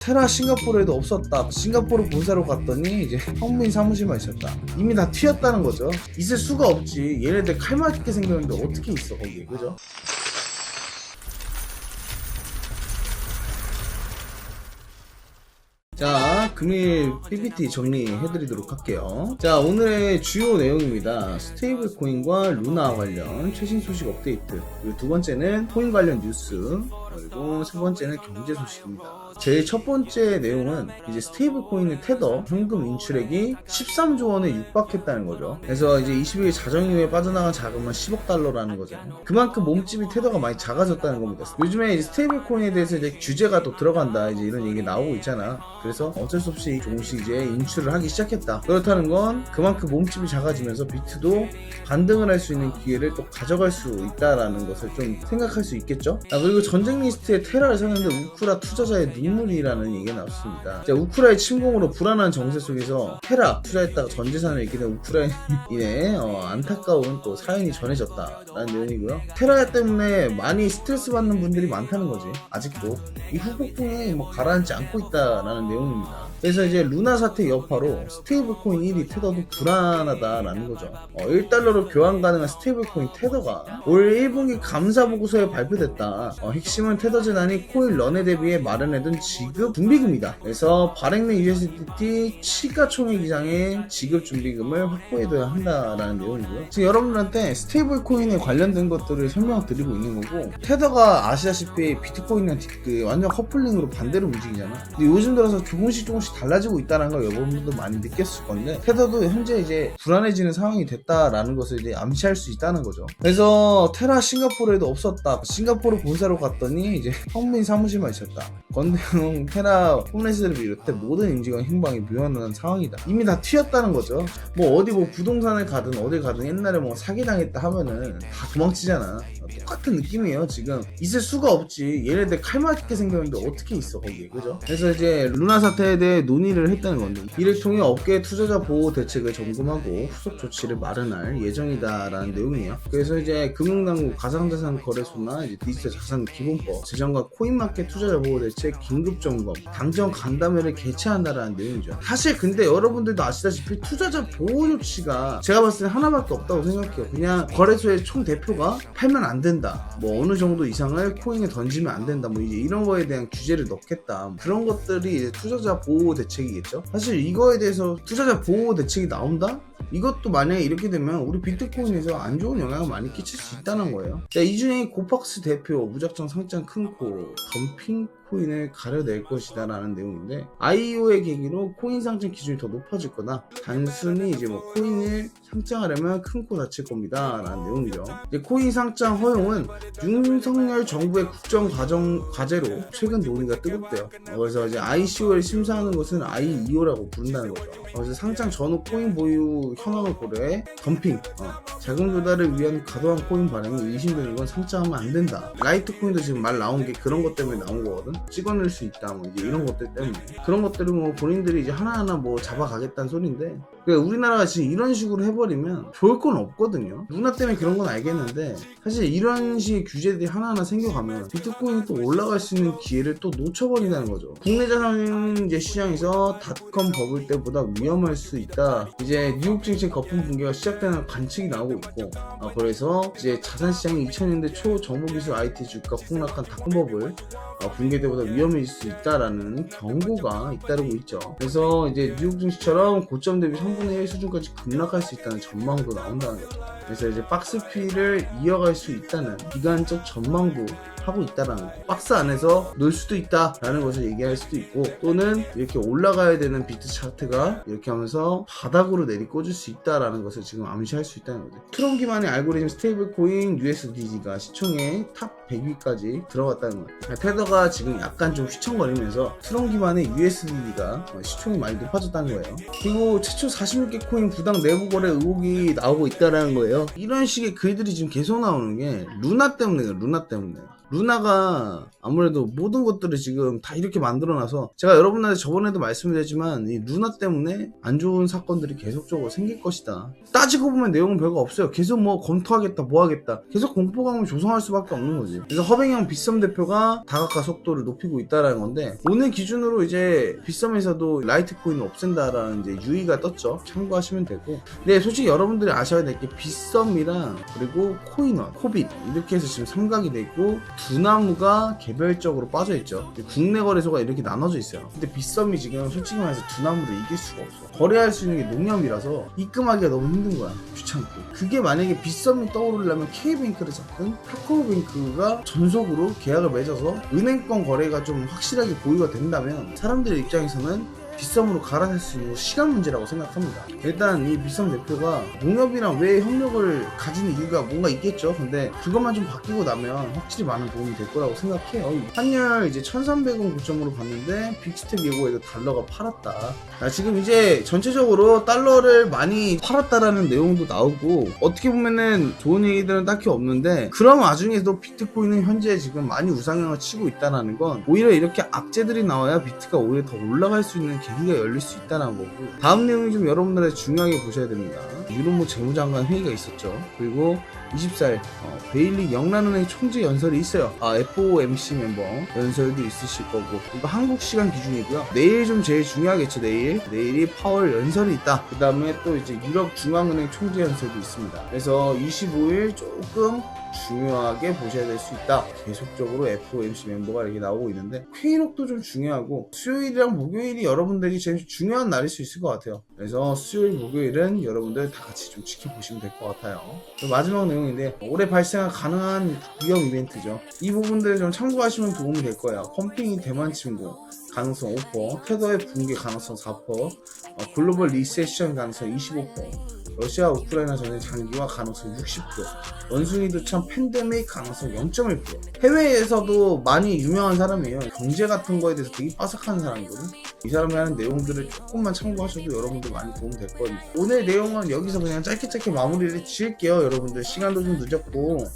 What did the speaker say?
테라 싱가포르에도 없었다. 싱가포르 본사로 갔더니 이제 성민 사무실만 있었다. 이미 다 튀었다는 거죠. 있을 수가 없지. 얘네들 칼 맞게 생겼는데 어떻게 있어 거기에 그죠? 자, 금일 PPT 정리해드리도록 할게요. 자, 오늘의 주요 내용입니다. 스테이블 코인과 루나 관련 최신 소식 업데이트. 그리고 두 번째는 코인 관련 뉴스. 그리고 세 번째는 경제 소식입니다. 제일 첫 번째 내용은 이제 스테이블 코인의 테더 현금 인출액이 13조 원에 육박했다는 거죠. 그래서 이제 22일 자정 이후에 빠져나간 자금은 10억 달러라는 거죠. 그만큼 몸집이 테더가 많이 작아졌다는 겁니다. 요즘에 스테이블 코인에 대해서 이제 규제가 또 들어간다 이제 이런 얘기 나오고 있잖아. 그래서 어쩔 수 없이 조금씩 이제 인출을 하기 시작했다. 그렇다는 건 그만큼 몸집이 작아지면서 비트도 반등을 할 수 있는 기회를 또 가져갈 수 있다라는 것을 좀 생각할 수 있겠죠. 아, 그리고 전쟁 리스트에 테라를 샀는데 우크라 투자자의 눈물이라는 얘기가 나왔습니다. 자, 우크라의 침공으로 불안한 정세 속에서 테라 투자했다가 전 재산을 잃게 된 우크라인의 어, 안타까운 또 사연이 전해졌다라는 내용이고요. 테라 때문에 많이 스트레스 받는 분들이 많다는 거지. 아직도 이 후폭풍이 뭐 가라앉지 않고 있다라는 내용입니다. 그래서 이제 루나 사태 여파로 스테이블 코인 1위 테더도 불안하다라는 거죠. 어, 1달러로 교환 가능한 스테이블 코인 테더가 올 1분기 감사 보고서에 발표됐다. 어, 핵심은 테더 재단이 코인 런에 대비해 마련해둔 지급 준비금이다. 그래서 발행된 USDT 시가총액 이상의 지급 준비금을 확보해둬야 한다라는 내용이고요. 지금 여러분들한테 스테이블 코인에 관련된 것들을 설명드리고 있는 거고 테더가 아시다시피 비트코인이랑 그 완전 커플링으로 반대로 움직이잖아. 근데 요즘 들어서 조금씩 조금씩 달라지고 있다는 걸 여러분들도 많이 느꼈을 건데 테더도 현재 이제 불안해지는 상황이 됐다라는 것을 이제 암시할 수 있다는 거죠. 그래서 테라 싱가포르에도 없었다. 싱가포르 본사로 갔더니 이제 성민 사무실만 있었다. 건대용 테라 홈레스를 비롯해 모든 인지관 행방이 묘한한 상황이다. 이미 다 튀었다는 거죠. 뭐 어디 뭐 부동산을 가든 어딜 가든 옛날에 뭐 사기당했다 하면은 다 도망치잖아. 똑같은 느낌이에요 지금 있을 수가 없지 얘네들 칼 맞게 생겼는데 어떻게 있어 거기에 그죠? 그래서 이제 루나 사태에 대해 논의를 했다는 건데 이를 통해 업계 투자자 보호 대책을 점검하고 후속 조치를 마련할 예정이다라는 내용이에요 그래서 이제 금융당국 가상자산 거래소나 디지털 자산 기본법 재정과 코인마켓 투자자 보호 대책 긴급 점검 당정 간담회를 개최한다라는 내용이죠 사실 근데 여러분들도 아시다시피 투자자 보호 조치가 제가 봤을 때 하나밖에 없다고 생각해요 그냥 거래소의 총 대표가 팔면 안 된다. 뭐 어느 정도 이상을 코인에 던지면 안 된다. 뭐 이제 이런 거에 대한 규제를 넣겠다. 그런 것들이 투자자 보호 대책이겠죠. 사실 이거에 대해서 투자자 보호 대책이 나온다? 이것도 만약에 이렇게 되면 우리 비트코인에서 안 좋은 영향을 많이 끼칠 수 있다는 거예요. 자, 이 중에 고팍스 대표 무작정 상장 큰코 덤핑 코인을 가려낼 것이다 라는 내용인데 IO의 계기로 코인 상장 기준이 더 높아질 거다. 단순히 이제 뭐 코인을 상장하려면 큰 코 다칠 겁니다 라는 내용이죠. 이제 코인 상장 허용은 윤석열 정부의 국정 과정 과제로 최근 논의가 뜨겁대요. 어, 그래서 이제 ICO를 심사하는 것은 IEO라고 부른다는 거죠. 어, 그래서 상장 전후 코인 보유 현황을 고려해 덤핑 어, 자금 조달을 위한 과도한 코인 발행이 의심되는 건 상장하면 안 된다. 라이트 코인도 지금 말 나온 게 그런 것 때문에 나온 거거든 찍어낼 수 있다 뭐 이제 이런 것들 때문에. 그런 것들을 뭐 본인들이 이제 하나하나 뭐 잡아가겠다는 소리인데 그러니까 우리나라가 지금 이런 식으로 해버리면 좋을 건 없거든요. 누나 때문에 그런 건 알겠는데 사실 이런 식의 규제들이 하나하나 생겨가면 비트코인이 또 올라갈 수 있는 기회를 또 놓쳐버린다는 거죠. 국내 자산 이제 시장에서 닷컴 버블 때보다 위험할 수 있다. 이제 뉴욕 증시 거품 붕괴가 시작되는 관측이 나오고 있고 아, 그래서 이제 자산 시장이 2000년대 초 정보기술 IT 주가 폭락한 닷컴 버블 어, 붕괴 때보다 위험해질 수 있다라는 경고가 잇따르고 있죠. 그래서 이제 뉴욕 증시처럼 고점 대비 3분의 1 수준까지 급락할 수 있다는 전망도 나온다는 거죠. 그래서 이제 박스피를 이어갈 수 있다는 기간적 전망도 하고 있다라는 거. 박스 안에서 놀 수도 있다라는 것을 얘기할 수도 있고 또는 이렇게 올라가야 되는 비트 차트가 이렇게 하면서 바닥으로 내리꽂을 수 있다라는 것을 지금 암시할 수 있다는 거죠. 트럼 기반의 알고리즘 스테이블 코인 USDG가 시총의 탑 100위까지 들어갔다는 거예요. 테더가 지금 약간 좀 휘청거리면서 트럼 기반의 USDG가 시총이 많이 높아졌다는 거예요. 그리고 최초 46개 코인 부당 내부 거래 의혹이 나오고 있다는 거예요. 이런 식의 글들이 지금 계속 나오는 게 루나 때문에 루나 때문에 루나가 아무래도 모든 것들을 지금 다 이렇게 만들어놔서 제가 여러분한테 저번에도 말씀드렸지만 이 루나 때문에 안 좋은 사건들이 계속적으로 생길 것이다. 따지고 보면 내용은 별거 없어요. 계속 뭐 검토하겠다, 뭐 하겠다. 계속 공포감을 조성할 수밖에 없는 거지. 그래서 허뱅형 빗썸 대표가 다각화 속도를 높이고 있다라는 건데 오늘 기준으로 이제 빗썸에서도 라이트 코인을 없앤다라는 이제 유의가 떴죠. 참고하시면 되고. 근데 솔직히 여러분들이 아셔야 될 게 빗썸이랑 그리고 코인원, 코빗 이렇게 해서 지금 삼각이 돼 있고 두 나무가 개별적으로 빠져 있죠. 국내 거래소가 이렇게 나눠져 있어요. 근데 빗썸이 지금 솔직히 말해서 두 나무를 이길 수가 없어. 거래할 수 있는 게 농협이라서 입금하기가 너무 힘든 거야. 귀찮고. 그게 만약에 빗썸이 떠오르려면 K뱅크를 잡든 카카오뱅크가 전속으로 계약을 맺어서 은행권 거래가 좀 확실하게 보유가 된다면 사람들의 입장에서는 빗썸으로 갈아탈 수 있는 시간 문제라고 생각합니다. 일단 이 빗썸 대표가 농협이랑 왜 협력을 가지는 이유가 뭔가 있겠죠. 근데 그것만 좀 바뀌고 나면 확실히 많은 도움이 될 거라고 생각해요. 환율 이제 1300원 고점으로 봤는데 빅스텝 예고에도 달러가 팔았다. 자, 지금 이제 전체적으로 달러를 많이 팔았다라는 내용도 나오고 어떻게 보면은 좋은 얘기들은 딱히 없는데 그런 와중에도 비트코인은 현재 지금 많이 우상향을 치고 있다는 건 오히려 이렇게 악재들이 나와야 비트가 오히려 더 올라갈 수 있는 계기가 열릴 수 있다는 거고 다음 내용이 좀 여러분들의 중요하게 보셔야 됩니다. 유로모 재무장관 회의가 있었죠. 그리고 24일 어, 베일리 영란은행 총재 연설이 있어요. 아, FOMC 멤버 연설도 있으실 거고 이거 한국 시간 기준이고요. 내일 좀 제일 중요하겠죠. 내일 내일이 파월 연설이 있다. 그 다음에 또 이제 유럽 중앙은행 총재 연설도 있습니다. 그래서 25일 조금 중요하게 보셔야 될 수 있다. 계속적으로 FOMC 멤버가 이렇게 나오고 있는데 회의록도 좀 중요하고 수요일이랑 목요일이 여러분들에게 제일 중요한 날일 수 있을 것 같아요. 그래서 수요일, 목요일은 여러분들 다 같이 좀 지켜보시면 될 것 같아요. 마지막 내용인데 올해 발생한 가능한 위험 이벤트죠. 이 부분들 좀 참고하시면 도움이 될 거예요. 펌핑이 대만 침공 가능성 5%, 테더의 붕괴 가능성 4%, 어, 글로벌 리세션 가능성 25%. 러시아 우크라이나 전쟁 장기화 가능성 60%, 원숭이도 참 팬데믹 가능성 0.1%. 해외에서도 많이 유명한 사람이에요. 경제 같은 거에 대해서 되게 빠삭한 사람이거든. 이 사람이 하는 내용들을 조금만 참고하셔도 여러분들 많이 도움 될 거예요. 오늘 내용은 여기서 그냥 짧게 짧게 마무리를 지을게요. 여러분들 시간도 좀 늦었고